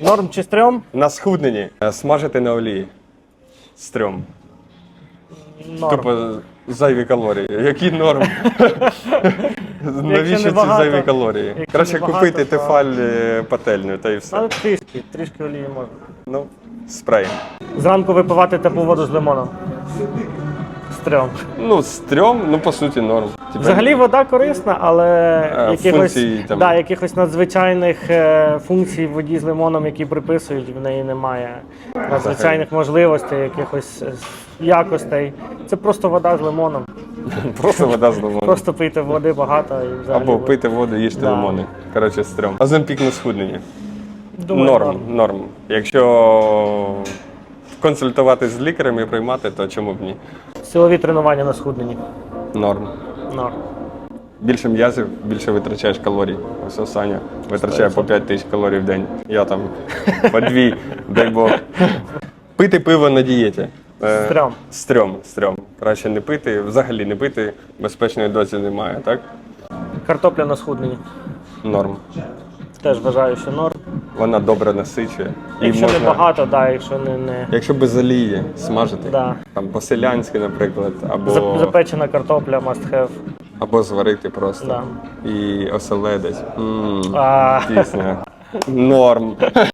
Норм чи стрьом? На схудненні е, смажити на олії. Стрьом. Норм. Тупо зайві калорії. Які норм? Навіщо ці зайві калорії? якщо Краще купити то- тефаль е, пательню та і все. Але трішки, трішки олії можна. Ну, спрей. Зранку випивати теплу воду з лимоном. Стрьом. Ну, стрьом, ну по суті, норм. Типа, Взагалі вода корисна, але Е, якихось, функції там- да, якихось надзвичайних е, функцій в воді з лимоном, які приписують, в неї немає. Надзвичайних можливостей, якихось е, якостей. Це просто вода з лимоном. Просто вода з лимоном. Просто пийте води багато і взагалі. Або ви- пити воду, їжте Да. лимони. Коротше, стрьом. Оземпік на схуднення. Думаю, норм, норм. Якщо консультувати з лікарем і приймати, то чому б ні? Силові тренування на схудненні. Норм. Норм. Більше м'язів, більше витрачаєш калорій. Ось Саня витрачає по 5 тисяч калорій в день. Я там по дві, дай Бог. Пити пиво на дієті. Е, Стрьом. Стрьом, стрьом. Краще не пити, взагалі не пити, безпечної дозі немає, так? Картопля на схудненні. Норм. Теж вважаю, що норм. Вона добре насичує. І Якщо можна, не багато, да, якщо не, не якщо без олії смажити, Да. там по-селянськи, наприклад, або, запечена картопля must have. або зварити просто. Да. І оселедець. М, А, Пісня. Норм.